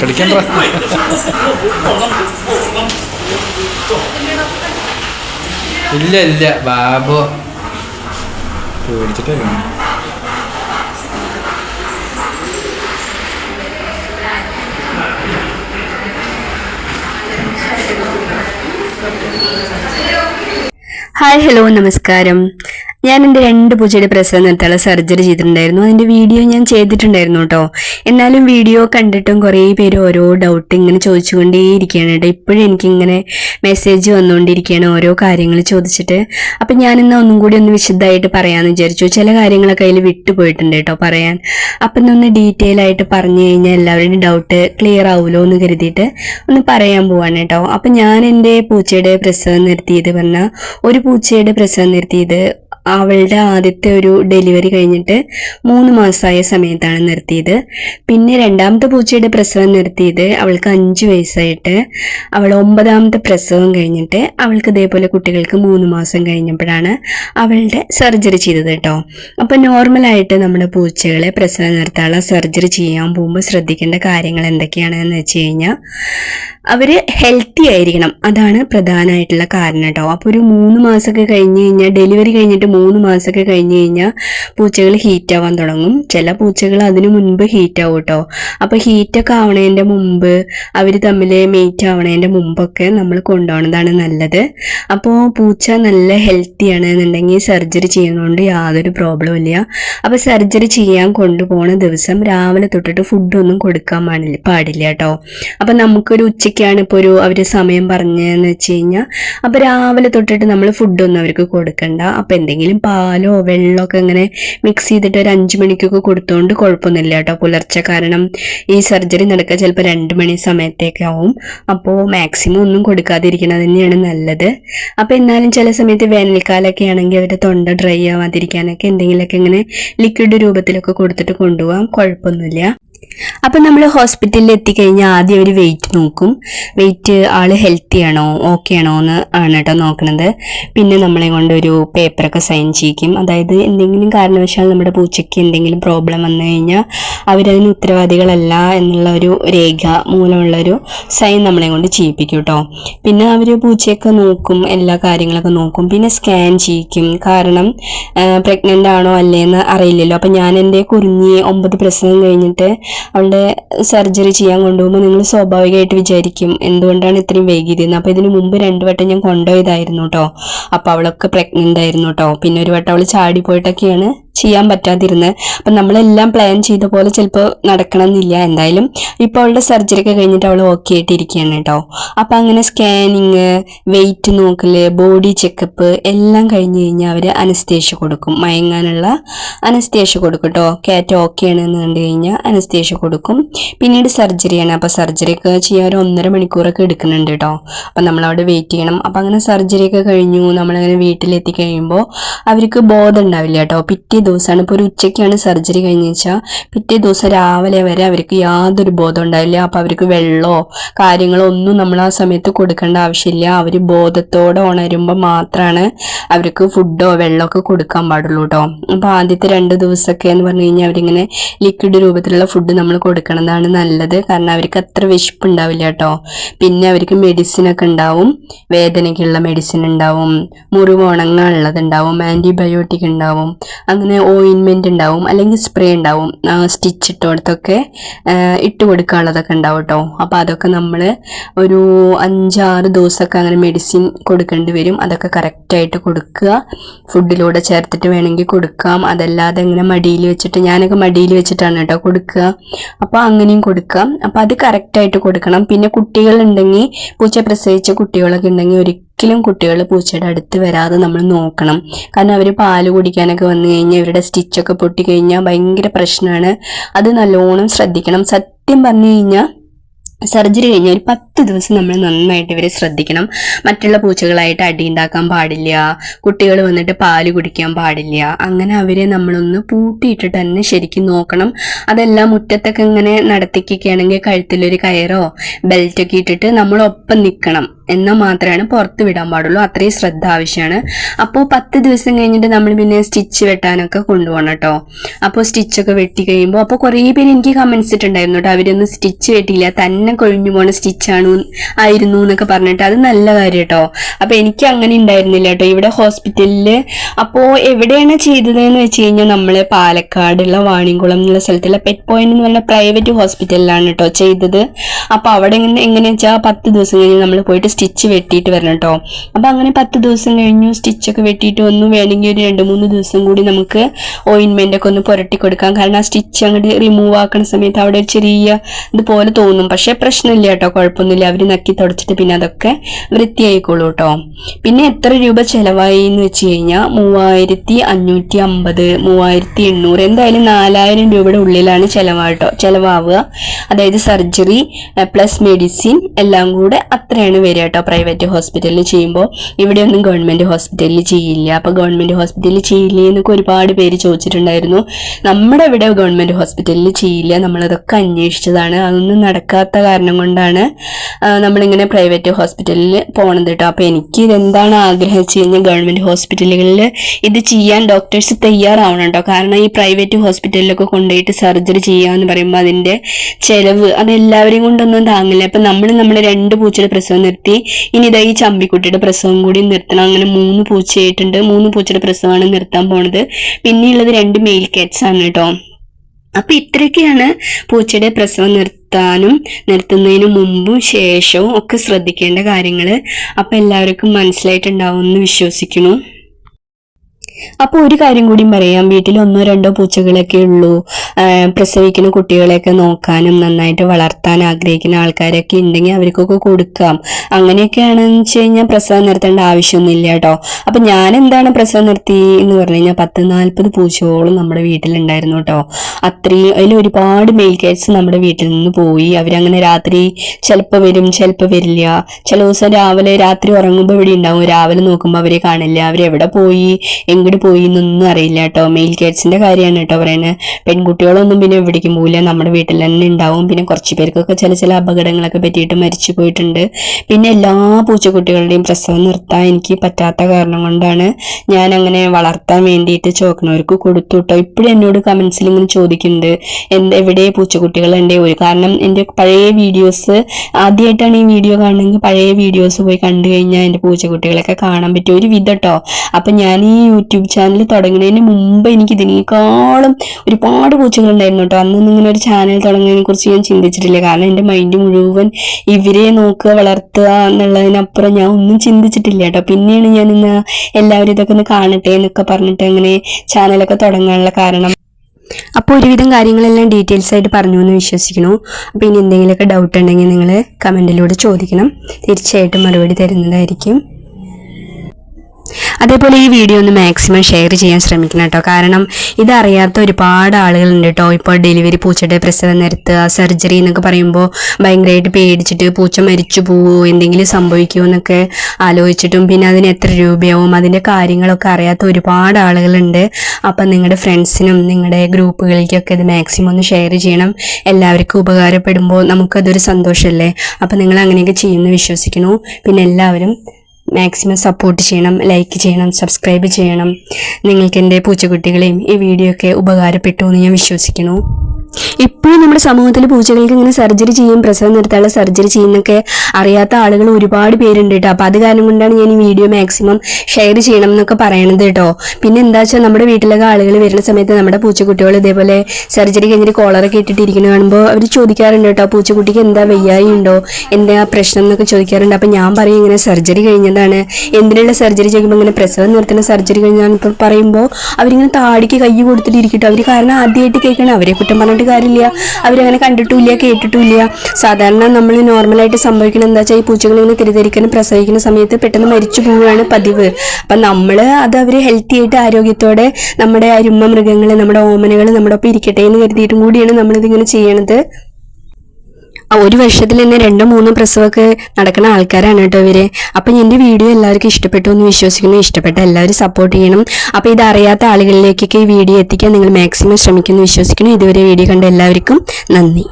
കടിക്കണ്ട ഇല്ല ഇല്ല. Babu. പേടിച്ചിട്ടേ hi hello നമസ്കാരം. ഞാൻ എന്റെ രണ്ട് പൂച്ചയുടെ പ്രസവം സർജറി ചെയ്തിട്ടുണ്ടായിരുന്നു. അതിന്റെ വീഡിയോ ഞാൻ ചെയ്തിട്ടുണ്ടായിരുന്നു കേട്ടോ. എന്നാലും വീഡിയോ കണ്ടിട്ടും കുറേ പേര് ഓരോ ഡൗട്ട് ഇങ്ങനെ ചോദിച്ചുകൊണ്ടേയിരിക്കുകയാണ് കേട്ടോ. ഇപ്പോഴും എനിക്കിങ്ങനെ മെസ്സേജ് വന്നുകൊണ്ടിരിക്കുകയാണ് ഓരോ കാര്യങ്ങൾ ചോദിച്ചിട്ട്. അപ്പം ഞാനിന്ന് ഒന്നും കൂടി ഒന്ന് വിശദമായിട്ട് പറയാമെന്ന് വിചാരിച്ചു. ചില കാര്യങ്ങളൊക്കെ അതിൽ വിട്ടുപോയിട്ടുണ്ട് കേട്ടോ പറയാൻ. അപ്പം ഇന്നൊന്ന് ഡീറ്റെയിൽ ആയിട്ട് പറഞ്ഞു കഴിഞ്ഞാൽ എല്ലാവരുടെയും ഡൗട്ട് ക്ലിയർ ആവുമല്ലോ എന്ന് കരുതിയിട്ട് ഒന്ന് പറയാൻ പോവാണ് കേട്ടോ. അപ്പം ഞാൻ എന്റെ പൂച്ചയുടെ പ്രസവം നിർത്തിയത് പറഞ്ഞാൽ ഒരു പൂച്ചയുടെ പ്രസവം നിർത്തിയത് അവളുടെ ആദ്യത്തെ ഒരു ഡെലിവറി കഴിഞ്ഞിട്ട് മൂന്ന് മാസമായ സമയത്താണ് നിർത്തിയത്. പിന്നെ രണ്ടാമത്തെ പൂച്ചയുടെ പ്രസവം നിർത്തിയത് അവൾക്ക് അഞ്ച് വയസ്സായിട്ട്. അവൾ ഒമ്പതാമത്തെ പ്രസവം കഴിഞ്ഞിട്ട് അവൾക്ക് ഇതേപോലെ കുട്ടികൾക്ക് മൂന്ന് മാസം കഴിഞ്ഞപ്പോഴാണ് അവളുടെ സർജറി ചെയ്തത് കേട്ടോ. അപ്പോൾ നോർമലായിട്ട് നമ്മുടെ പൂച്ചകളെ പ്രസവം നിർത്താനുള്ള സർജറി ചെയ്യാൻ പോകുമ്പോൾ ശ്രദ്ധിക്കേണ്ട കാര്യങ്ങൾ എന്തൊക്കെയാണെന്ന് വെച്ച് കഴിഞ്ഞാൽ അവർ ഹെൽത്തി ആയിരിക്കണം. അതാണ് പ്രധാനമായിട്ടുള്ള കാരണം കേട്ടോ. അപ്പോൾ ഒരു മൂന്ന് മാസമൊക്കെ കഴിഞ്ഞ് കഴിഞ്ഞാൽ ഡെലിവറി കഴിഞ്ഞിട്ട് മൂന്ന് മാസമൊക്കെ കഴിഞ്ഞ് കഴിഞ്ഞാൽ പൂച്ചകൾ ഹീറ്റ് ആവാൻ തുടങ്ങും. ചില പൂച്ചകൾ അതിനു മുൻപ് ഹീറ്റ് ആവും കേട്ടോ അപ്പോൾ ഹീറ്റൊക്കെ ആവണതിന്റെ മുമ്പ് അവർ തമ്മിൽ മെയ്റ്റ് ആവണതിന്റെ മുമ്പൊക്കെ നമ്മൾ കൊണ്ടുപോകുന്നതാണ് നല്ലത്. അപ്പോൾ പൂച്ച നല്ല ഹെൽത്തിയാണ് എന്നുണ്ടെങ്കിൽ സർജറി ചെയ്യുന്നതുകൊണ്ട് യാതൊരു പ്രോബ്ലം ഇല്ല. അപ്പോൾ സർജറി ചെയ്യാൻ കൊണ്ടുപോകുന്ന ദിവസം രാവിലെ തൊട്ടിട്ട് ഫുഡൊന്നും കൊടുക്കാൻ പാടില്ല പാടില്ല കേട്ടോ അപ്പം നമുക്കൊരു ഉച്ചയ്ക്കാണ് ഇപ്പോൾ ഒരു അവർ സമയം പറഞ്ഞതെന്ന് വെച്ച് കഴിഞ്ഞാൽ അപ്പോൾ രാവിലെ തൊട്ടിട്ട് നമ്മൾ ഫുഡൊന്നും അവർക്ക് കൊടുക്കണ്ട. അപ്പോൾ എന്തെങ്കിലും പാലോ വെള്ളമൊക്കെ ഇങ്ങനെ മിക്സ് ചെയ്തിട്ട് ഒരു അഞ്ച് മണിക്കൊക്കെ കൊടുത്തോണ്ട് കുഴപ്പമൊന്നുമില്ല കേട്ടോ. പുലർച്ചെ കാരണം ഈ സർജറി നടക്കുക ചിലപ്പോൾ രണ്ട് മണി സമയത്തേക്ക് ആവും. അപ്പോൾ മാക്സിമം ഒന്നും കൊടുക്കാതിരിക്കുന്നത് തന്നെയാണ് നല്ലത്. അപ്പോൾ എന്നാലും ചില സമയത്ത് വേനൽക്കാലമൊക്കെ ആണെങ്കിൽ അവരുടെ തൊണ്ട ഡ്രൈ ആവാതിരിക്കാനൊക്കെ എന്തെങ്കിലുമൊക്കെ ഇങ്ങനെ ലിക്വിഡ് രൂപത്തിലൊക്കെ കൊടുത്തിട്ട് കൊണ്ടുപോകാം കുഴപ്പമൊന്നുമില്ല. അപ്പം നമ്മൾ ഹോസ്പിറ്റലിൽ എത്തിക്കഴിഞ്ഞാൽ ആദ്യം അവർ വെയിറ്റ് നോക്കും. വെയിറ്റ് ആൾ ഹെൽത്തി ആണോ ഓക്കെ ആണോ എന്ന് ആണ് കേട്ടോ നോക്കണത്. പിന്നെ നമ്മളെ കൊണ്ട് ഒരു പേപ്പറൊക്കെ സൈൻ ചെയ്യിക്കും. അതായത് എന്തെങ്കിലും കാരണവശാൽ നമ്മുടെ പൂച്ചയ്ക്ക് എന്തെങ്കിലും പ്രോബ്ലം വന്നു കഴിഞ്ഞാൽ അവരതിന് ഉത്തരവാദികളല്ല എന്നുള്ള ഒരു രേഖ മൂലമുള്ളൊരു സൈൻ നമ്മളെ കൊണ്ട് ചെയ്യിപ്പിക്കും കേട്ടോ പിന്നെ അവർ പൂച്ചയൊക്കെ നോക്കും എല്ലാ കാര്യങ്ങളൊക്കെ നോക്കും. പിന്നെ സ്കാൻ ചെയ്യിക്കും. കാരണം പ്രഗ്നന്റ് ആണോ അല്ലേന്ന് അറിയില്ലല്ലോ. അപ്പം ഞാൻ എന്റെ കുറിഞ്ഞി ഒമ്പത് പ്രസവം കഴിഞ്ഞിട്ട് അവളുടെ സർജറി ചെയ്യാൻ കൊണ്ടുപോകുമ്പോൾ നിങ്ങൾ സ്വാഭാവികമായിട്ട് വിചാരിക്കും എന്തുകൊണ്ടാണ് ഇത്രയും വൈകിയതെന്ന് അപ്പോൾ ഇതിന് മുമ്പ് രണ്ട് വട്ടം ഞാൻ കൊണ്ടുപോയതായിരുന്നു കേട്ടോ അപ്പോൾ അവളൊക്കെ പ്രഗ്നന്റ് ആയിരുന്നു കേട്ടോ പിന്നെ ഒരു വട്ടം അവൾ ചാടി പോയിട്ടൊക്കെയാണ് ചെയ്യാൻ പറ്റാതിരുന്നത്. അപ്പം നമ്മളെല്ലാം പ്ലാൻ ചെയ്ത പോലെ ചിലപ്പോൾ നടക്കണമെന്നില്ല. എന്തായാലും ഇപ്പോൾ അവളുടെ സർജറി ഒക്കെ കഴിഞ്ഞിട്ട് അവൾ ഓക്കെ ആയിട്ടിരിക്കുകയാണ് കേട്ടോ. അപ്പം അങ്ങനെ സ്കാനിങ് വെയിറ്റ് നോക്കൽ ബോഡി ചെക്കപ്പ് എല്ലാം കഴിഞ്ഞ് കഴിഞ്ഞാൽ അവർ അനസ്തേഷ്യ കൊടുക്കും. മയങ്ങാനുള്ള അനസ്തേഷ്യ കൊടുക്കും കേട്ടോ. കാറ്റ് ഓക്കെ എന്ന് കണ്ടു കഴിഞ്ഞാൽ അനസ്തേഷ്യ കൊടുക്കും. പിന്നീട് സർജറിയാണ് അപ്പോൾ സർജറി ഒക്കെ ചെയ്യാൻ ഒരു ഒന്നര മണിക്കൂറൊക്കെ എടുക്കുന്നുണ്ട് കേട്ടോ. അപ്പം നമ്മളവിടെ വെയിറ്റ് ചെയ്യണം. അപ്പം അങ്ങനെ സർജറി ഒക്കെ കഴിഞ്ഞു. നമ്മളങ്ങനെ വീട്ടിലെത്തി കഴിയുമ്പോൾ അവർക്ക് ബോധം ഉണ്ടാവില്ല കേട്ടോ. പിറ്റേ ദിവസമാണ്. ഇപ്പോൾ ഒരു ഉച്ചയ്ക്കാണ് സർജറി കഴിഞ്ഞ് വെച്ചാൽ പിറ്റേ ദിവസം രാവിലെ വരെ അവർക്ക് യാതൊരു ബോധം ഉണ്ടാവില്ല. അപ്പോൾ അവർക്ക് വെള്ളമോ കാര്യങ്ങളോ ഒന്നും നമ്മൾ ആ സമയത്ത് കൊടുക്കേണ്ട ആവശ്യമില്ല. അവർ ബോധത്തോടെ ഉണരുമ്പോൾ മാത്രമാണ് അവർക്ക് ഫുഡോ വെള്ളമോ ഒക്കെ കൊടുക്കാൻ പാടുള്ളൂ കേട്ടോ അപ്പോൾ ആദ്യത്തെ രണ്ട് ദിവസമൊക്കെ എന്ന് പറഞ്ഞു കഴിഞ്ഞാൽ അവരിങ്ങനെ ലിക്വിഡ് രൂപത്തിലുള്ള ഫുഡ് നമ്മൾ കൊടുക്കണതാണ് നല്ലത്. കാരണം അവർക്ക് അത്ര വിശപ്പ് ഉണ്ടാവില്ല കേട്ടോ പിന്നെ അവർക്ക് മെഡിസിൻ ഒക്കെ ഉണ്ടാവും. വേദനയ്ക്കുള്ള മെഡിസിൻ ഉണ്ടാവും. മുറിവ് ഉണങ്ങാനുള്ളത് ഉണ്ടാവും. ആന്റിബയോട്ടിക് ഉണ്ടാവും. അങ്ങനെ ഓയിൻമെന്റ് ഉണ്ടാവും അല്ലെങ്കിൽ സ്പ്രേ ഉണ്ടാവും സ്റ്റിച്ച് ഇട്ടോടത്തൊക്കെ ഇട്ട് കൊടുക്കാനുള്ളതൊക്കെ ഉണ്ടാവും കേട്ടോ അപ്പോൾ അതൊക്കെ നമ്മൾ ഒരു അഞ്ചാറ് ദിവസമൊക്കെ അങ്ങനെ മെഡിസിൻ കൊടുക്കേണ്ടി വരും. അതൊക്കെ കറക്റ്റായിട്ട് കൊടുക്കുക. ഫുഡിലൂടെ ചേർത്തിട്ട് വേണമെങ്കിൽ കൊടുക്കാം. അതല്ലാതെ ഇങ്ങനെ മടിയിൽ വെച്ചിട്ട് ഞാനൊക്കെ മടിയിൽ വെച്ചിട്ടാണ് കേട്ടോ കൊടുക്കുക. അപ്പോൾ അങ്ങനെയും കൊടുക്കാം. അപ്പോൾ അത് കറക്റ്റായിട്ട് കൊടുക്കണം. പിന്നെ കുട്ടികളുണ്ടെങ്കിൽ പൂച്ച പ്രസവിച്ച കുട്ടികളൊക്കെ ഉണ്ടെങ്കിൽ ഒരിക്കലും കുട്ടികൾ പൂച്ചയുടെ അടുത്ത് വരാതെ നമ്മൾ നോക്കണം. കാരണം അവർ പാൽ കുടിക്കാനൊക്കെ വന്നു കഴിഞ്ഞാൽ ഇവരുടെ സ്റ്റിച്ചൊക്കെ പൊട്ടിക്കഴിഞ്ഞാൽ ഭയങ്കര പ്രശ്നമാണ് അത് നല്ലോണം ശ്രദ്ധിക്കണം. സത്യം പറഞ്ഞു കഴിഞ്ഞാൽ സർജറി കഴിഞ്ഞാൽ ഒരു പത്ത് ദിവസം നമ്മൾ നന്നായിട്ട് ഇവരെ ശ്രദ്ധിക്കണം. മറ്റുള്ള പൂച്ചകളായിട്ട് അടി ഉണ്ടാക്കാൻ പാടില്ല. കുട്ടികൾ വന്നിട്ട് പാൽ കുടിക്കാൻ പാടില്ല. അങ്ങനെ അവരെ നമ്മളൊന്ന് പൂട്ടിയിട്ടിട്ട് തന്നെ ശരിക്കും നോക്കണം. അതെല്ലാം മുറ്റത്തൊക്കെ ഇങ്ങനെ നടത്തിക്കൊക്കെയാണെങ്കിൽ കഴുത്തിലൊരു കയറോ ബെൽറ്റൊക്കെ ഇട്ടിട്ട് നമ്മളൊപ്പം നിൽക്കണം എന്നാൽ മാത്രമാണ് പുറത്ത് വിടാൻ പാടുള്ളൂ. അത്രയും ശ്രദ്ധ ആവശ്യമാണ് അപ്പോൾ പത്ത് ദിവസം കഴിഞ്ഞിട്ട് നമ്മൾ പിന്നെ സ്റ്റിച്ച് വെട്ടാനൊക്കെ കൊണ്ടുപോകണം കേട്ടോ. അപ്പോൾ സ്റ്റിച്ചൊക്കെ വെട്ടി കഴിയുമ്പോൾ അപ്പോൾ കുറേ പേര് എനിക്ക് കമൻസ് ഇട്ടുണ്ടായിരുന്നു കേട്ടോ. അവരൊന്നും സ്റ്റിച്ച് വെട്ടിയില്ല. തന്നെ കൊഴിഞ്ഞു പോണ സ്റ്റിച്ചാണ് ആയിരുന്നു എന്നൊക്കെ പറഞ്ഞിട്ട് അത് നല്ല കാര്യം കേട്ടോ. അപ്പോൾ എനിക്ക് അങ്ങനെ ഉണ്ടായിരുന്നില്ല കേട്ടോ. ഇവിടെ ഹോസ്പിറ്റലിൽ അപ്പോൾ എവിടെയാണ് ചെയ്തതെന്ന് വെച്ച് കഴിഞ്ഞാൽ നമ്മൾ പാലക്കാടുള്ള വാണിംകുളം എന്നുള്ള സ്ഥലത്തുള്ള പെറ്റ് പോയിന്റ് എന്ന് പറഞ്ഞ പ്രൈവറ്റ് ഹോസ്പിറ്റലിലാണ് കേട്ടോ ചെയ്തത്. അപ്പോൾ അവിടെ എങ്ങനെ എങ്ങനെയാ വെച്ചാൽ പത്ത് ദിവസം കഴിഞ്ഞ് നമ്മൾ പോയിട്ട് സ്റ്റിച്ച് വെട്ടിയിട്ട് വരണം കേട്ടോ അപ്പോൾ അങ്ങനെ പത്ത് ദിവസം കഴിഞ്ഞു സ്റ്റിച്ചൊക്കെ വെട്ടിയിട്ട് വന്നു. വേണമെങ്കിൽ ഒരു രണ്ട് മൂന്ന് ദിവസം കൂടി നമുക്ക് ഓയിൻമെന്റ് ഒക്കെ ഒന്ന് പുരട്ടി കൊടുക്കാം. കാരണം ആ സ്റ്റിച്ച് അങ്ങോട്ട് റിമൂവ് ആക്കുന്ന സമയത്ത് അവിടെ ഒരു ചെറിയ ഇതുപോലെ തോന്നും. പക്ഷേ പ്രശ്നമില്ല കേട്ടോ കുഴപ്പമൊന്നുമില്ല. അവർ നക്കി തുടച്ചിട്ട് പിന്നെ അതൊക്കെ വൃത്തിയായിക്കോളൂ കേട്ടോ പിന്നെ എത്ര രൂപ ചിലവായി എന്ന് വെച്ച് കഴിഞ്ഞാൽ മൂവായിരത്തി അഞ്ഞൂറ്റി അമ്പത് മൂവായിരത്തി എണ്ണൂറ് എന്തായാലും നാലായിരം രൂപയുടെ ഉള്ളിലാണ് ചിലവാട്ടോ ചിലവാവുക. അതായത് സർജറി പ്ലസ് മെഡിസിൻ എല്ലാം കൂടെ അത്രയാണ് വരിക കേട്ടോ പ്രൈവറ്റ് ഹോസ്പിറ്റലിൽ ചെയ്യുമ്പോൾ ഇവിടെയൊന്നും ഗവൺമെന്റ് ഹോസ്പിറ്റലിൽ ചെയ്യില്ല. അപ്പോൾ ഗവൺമെന്റ് ഹോസ്പിറ്റലിൽ ചെയ്യില്ലേ എന്നൊക്കെ ഒരുപാട് പേര് ചോദിച്ചിട്ടുണ്ടായിരുന്നു. നമ്മുടെ ഇവിടെ ഗവൺമെന്റ് ഹോസ്പിറ്റലിൽ ചെയ്യില്ല. നമ്മളതൊക്കെ അന്വേഷിച്ചതാണ്. അതൊന്നും നടക്കാത്ത കാരണം കൊണ്ടാണ് നമ്മളിങ്ങനെ പ്രൈവറ്റ് ഹോസ്പിറ്റലിൽ പോകണത് കേട്ടോ. അപ്പോൾ എനിക്ക് ഇതെന്താണ് ആഗ്രഹിച്ചു കഴിഞ്ഞാൽ ഗവൺമെന്റ് ഹോസ്പിറ്റലുകളിൽ ഇത് ചെയ്യാൻ ഡോക്ടേഴ്സ് തയ്യാറാവണം കേട്ടോ. കാരണം ഈ പ്രൈവറ്റ് ഹോസ്പിറ്റലിലൊക്കെ കൊണ്ടുപോയിട്ട് സർജറി ചെയ്യാന്ന് പറയുമ്പോൾ അതിന്റെ ചിലവ് അത് എല്ലാവരെയും കൊണ്ടൊന്നും താങ്ങില്ല. അപ്പം നമ്മൾ നമ്മുടെ രണ്ട് പൂച്ചയുടെ പ്രസവം നിർത്തി. ഇനി ഇതാ ഈ ചമ്പിക്കുട്ടിയുടെ പ്രസവം കൂടി നിർത്തണം. അങ്ങനെ മൂന്ന് പൂച്ചയായിട്ടുണ്ട്. മൂന്ന് പൂച്ചയുടെ പ്രസവമാണ് നിർത്താൻ പോണത്. പിന്നെയുള്ളത് രണ്ട് മെയിൽ കാറ്റ്സ് ആണ് കേട്ടോ. അപ്പൊ ഇത്രയൊക്കെയാണ് പൂച്ചയുടെ പ്രസവം നിർത്താനും നിർത്തുന്നതിന് മുമ്പും ശേഷവും ഒക്കെ ശ്രദ്ധിക്കേണ്ട കാര്യങ്ങൾ അപ്പൊ എല്ലാവർക്കും മനസ്സിലായിട്ടുണ്ടാവും എന്ന് വിശ്വസിക്കുന്നു. അപ്പോൾ ഒരു കാര്യം കൂടിയും പറയാം. വീട്ടിൽ ഒന്നോ രണ്ടോ പൂച്ചകളൊക്കെ ഉള്ളൂ. പ്രസവിക്കുന്ന കുട്ടികളെയൊക്കെ നോക്കാനും നന്നായിട്ട് വളർത്താൻ ആഗ്രഹിക്കുന്ന ആൾക്കാരൊക്കെ ഉണ്ടെങ്കിൽ അവർക്കൊക്കെ കൊടുക്കാം. അങ്ങനെയൊക്കെയാണെന്ന് വെച്ച് കഴിഞ്ഞാൽ പ്രസവം നിർത്തേണ്ട ആവശ്യമൊന്നുമില്ല കേട്ടോ. അപ്പം ഞാൻ എന്താണ് പ്രസവം നിർത്തി എന്ന് പറഞ്ഞു കഴിഞ്ഞാൽ പത്ത് നാൽപ്പത് പൂച്ചകളും നമ്മുടെ വീട്ടിലുണ്ടായിരുന്നു കേട്ടോ. അത്രയും അതിൽ ഒരുപാട് മെയിൽ കാറ്റ്സ് നമ്മുടെ വീട്ടിൽ നിന്ന് പോയി. അവരങ്ങനെ രാത്രി ചിലപ്പോൾ വരും ചിലപ്പോൾ വരില്ല. ചില ദിവസം രാവിലെ രാത്രി ഉറങ്ങുമ്പോൾ ഇവിടെ ഉണ്ടാവും രാവിലെ നോക്കുമ്പോൾ അവരെ കാണില്ല. അവരെവിടെ പോയി? എങ്ങോട്ട് പോയി എന്നൊന്നും അറിയില്ല കേട്ടോ. മെയിൽ കാറ്റ്സിന്റെ കാര്യമാണ് കേട്ടോ പറയുന്നത് പെൺകുട്ടികളൊന്നും പിന്നെ എവിടേക്കും പോവില്ല. നമ്മുടെ വീട്ടിൽ തന്നെ ഉണ്ടാവും. പിന്നെ കുറച്ച് പേർക്കൊക്കെ ചില ചില അപകടങ്ങളൊക്കെ പറ്റിയിട്ട് മരിച്ചു പോയിട്ടുണ്ട്. പിന്നെ എല്ലാ പൂച്ചക്കുട്ടികളുടെയും പ്രസവം നിർത്താൻ എനിക്ക് പറ്റാത്ത കാരണം കൊണ്ടാണ് ഞാൻ അങ്ങനെ വളർത്താൻ വേണ്ടിയിട്ട് ചോക്കണവർക്ക് കൊടുത്തു കേട്ടോ ഇപ്പോഴും എന്നോട് കമൻസിൽ ഇങ്ങനെ ചോദിക്കുന്നുണ്ട്. എന്ത് എവിടെ പൂച്ചക്കുട്ടികൾ എന്റെ ഒരു കാരണം എന്റെ പഴയ വീഡിയോസ് ആദ്യമായിട്ടാണ് ഈ വീഡിയോ കാണുന്നെങ്കിൽ പഴയ വീഡിയോസ് പോയി കണ്ടു കഴിഞ്ഞാൽ എന്റെ പൂച്ചക്കുട്ടികളൊക്കെ കാണാൻ പറ്റും. ഒരു വിധം കേട്ടോ അപ്പം ഞാൻ ഈ യൂട്യൂബ് ചാനൽ തുടങ്ങുന്നതിന് മുമ്പ് എനിക്ക് ഇതിനേക്കാളും ഒരുപാട് പൂച്ചകളുണ്ടായിരുന്നു കേട്ടോ. അന്ന് ഇങ്ങനെ ഒരു ചാനൽ തുടങ്ങുന്നതിനെ കുറിച്ച് ഞാൻ ചിന്തിച്ചിട്ടില്ല. കാരണം എന്റെ മൈൻഡ് മുഴുവൻ ഇവരെ നോക്കുക വളർത്തുക എന്നുള്ളതിനപ്പുറം ഞാൻ ഒന്നും ചിന്തിച്ചിട്ടില്ല കേട്ടോ. പിന്നെയാണ് ഞാൻ ഇന്ന് എല്ലാവരും ഇതൊക്കെ ഒന്ന് കാണട്ടെ എന്നൊക്കെ പറഞ്ഞിട്ട് അങ്ങനെ ചാനലൊക്കെ തുടങ്ങാനുള്ള കാരണം. അപ്പോൾ ഒരുവിധം കാര്യങ്ങളെല്ലാം ഡീറ്റെയിൽസ് ആയിട്ട് പറഞ്ഞു എന്ന് വിശ്വസിക്കുന്നു. അപ്പോൾ ഇനി എന്തെങ്കിലുമൊക്കെ ഡൗട്ട് ഉണ്ടെങ്കിൽ നിങ്ങൾ കമന്റിലൂടെ ചോദിക്കണം. തീർച്ചയായിട്ടും മറുപടി തരുന്നതായിരിക്കും. അതേപോലെ ഈ വീഡിയോ ഒന്ന് മാക്സിമം ഷെയർ ചെയ്യാൻ ശ്രമിക്കണം കേട്ടോ. കാരണം ഇതറിയാത്ത ഒരുപാട് ആളുകളുണ്ട് കേട്ടോ. ഇപ്പോൾ ഡെലിവറി പൂച്ചയുടെ പ്രസവം നിരത്തുക സർജറി എന്നൊക്കെ പറയുമ്പോൾ ഭയങ്കരമായിട്ട് പേടിച്ചിട്ട് പൂച്ച മരിച്ചു പോവോ എന്തെങ്കിലും സംഭവിക്കുമോ എന്നൊക്കെ ആലോചിച്ചിട്ടും പിന്നെ അതിന് എത്ര രൂപയാവും അതിന്റെ കാര്യങ്ങളൊക്കെ അറിയാത്ത ഒരുപാട് ആളുകളുണ്ട്. അപ്പം നിങ്ങളുടെ ഫ്രണ്ട്സിനും നിങ്ങളുടെ ഗ്രൂപ്പുകളിലേക്കൊക്കെ ഇത് മാക്സിമം ഒന്ന് ഷെയർ ചെയ്യണം. എല്ലാവർക്കും ഉപകാരപ്പെടുമ്പോൾ നമുക്കതൊരു സന്തോഷമല്ലേ? അപ്പം നിങ്ങൾ അങ്ങനെയൊക്കെ ചെയ്യുമെന്ന് വിശ്വസിക്കുന്നു. പിന്നെ എല്ലാവരും മാക്സിമം സപ്പോർട്ട് ചെയ്യണം ലൈക്ക് ചെയ്യണം സബ്സ്ക്രൈബ് ചെയ്യണം. നിങ്ങൾക്ക് എന്റെ പൂച്ചക്കുട്ടികളെയും ഈ വീഡിയോ ഒക്കെ ഉപകാരപ്പെട്ടു എന്ന് ഞാൻ വിശ്വസിക്കുന്നു. ഇപ്പോഴും നമ്മുടെ സമൂഹത്തിൽ പൂച്ചകൾക്ക് ഇങ്ങനെ സർജറി ചെയ്യും പ്രസവം നിർത്താനുള്ള സർജറി ചെയ്യുന്നൊക്കെ അറിയാത്ത ആളുകൾ ഒരുപാട് പേരുണ്ട് കേട്ടോ. അപ്പോൾ അത് കാരണം കൊണ്ടാണ് ഞാൻ ഈ വീഡിയോ മാക്സിമം ഷെയർ ചെയ്യണം എന്നൊക്കെ പറയണത് കേട്ടോ. പിന്നെ എന്താ വെച്ചാൽ നമ്മുടെ വീട്ടിലൊക്കെ ആളുകൾ വരുന്ന സമയത്ത് നമ്മുടെ പൂച്ചക്കുട്ടികൾ ഇതേപോലെ സർജറി കഴിഞ്ഞിട്ട് കോളറൊക്കെ ഇട്ടിട്ട് ഇരിക്കുന്നത് കാണുമ്പോൾ അവർ ചോദിക്കാറുണ്ട് കേട്ടോ പൂച്ചക്കുട്ടിക്ക് എന്താ വയ്യായി ഉണ്ടോ? എന്താ പ്രശ്നം? എന്നൊക്കെ ചോദിക്കാറുണ്ട്. അപ്പം ഞാൻ പറയും ഇങ്ങനെ സർജറി കഴിഞ്ഞതാണ്. എന്തിനുള്ള സർജറി? ചെയ്യുമ്പോൾ ഇങ്ങനെ പ്രസവം നിർത്തുന്ന സർജറി കഴിഞ്ഞാണ് ഇപ്പം പറയുമ്പോൾ അവരിങ്ങനെ താടിക്ക് കൈ കൊടുത്തിട്ട് ഇരിക്കട്ടോ അവർ കാരണം ആദ്യമായിട്ട് കേൾക്കണം അവരെ കുറ്റം പറഞ്ഞിട്ട് കാര്യമില്ല. അവരങ്ങനെ കണ്ടിട്ടുമില്ല കേട്ടിട്ടുമില്ല. സാധാരണ നമ്മൾ നോർമലായിട്ട് സംഭവിക്കുന്നത് എന്താ വെച്ചാൽ ഈ പൂച്ചകൾ ഇങ്ങനെ തിരിതിരിക്കുന്ന പ്രസവിക്കുന്ന സമയത്ത് പെട്ടെന്ന് മരിച്ചു പോവുകയാണ് പതിവ്. അപ്പം നമ്മൾ അത് അവർ ഹെൽത്തി ആയിട്ട് ആരോഗ്യത്തോടെ നമ്മുടെ അരുമ മൃഗങ്ങൾ നമ്മുടെ ഓമനകൾ നമ്മുടെ ഒപ്പം ഇരിക്കട്ടെ എന്ന് കരുതിയിട്ടും കൂടിയാണ് നമ്മളിതിങ്ങനെ ചെയ്യണത്. ഒരു വർഷത്തിൽ തന്നെ രണ്ടോ മൂന്നോ പ്രസവമൊക്കെ നടക്കുന്ന ആൾക്കാരാണ് കേട്ടോ ഇവർ. അപ്പം എന്റെ വീഡിയോ എല്ലാവർക്കും ഇഷ്ടപ്പെട്ടു എന്ന് വിശ്വസിക്കുന്നു. ഇഷ്ടപ്പെട്ട എല്ലാവരും സപ്പോർട്ട് ചെയ്യണം. അപ്പോൾ ഇത് അറിയാത്ത ആളുകളിലേക്കൊക്കെ ഈ വീഡിയോ എത്തിക്കാൻ നിങ്ങൾ മാക്സിമം ശ്രമിക്കുന്നു വിശ്വസിക്കുന്നു. ഇതുവരെ വീഡിയോ കണ്ട എല്ലാവർക്കും നന്ദി.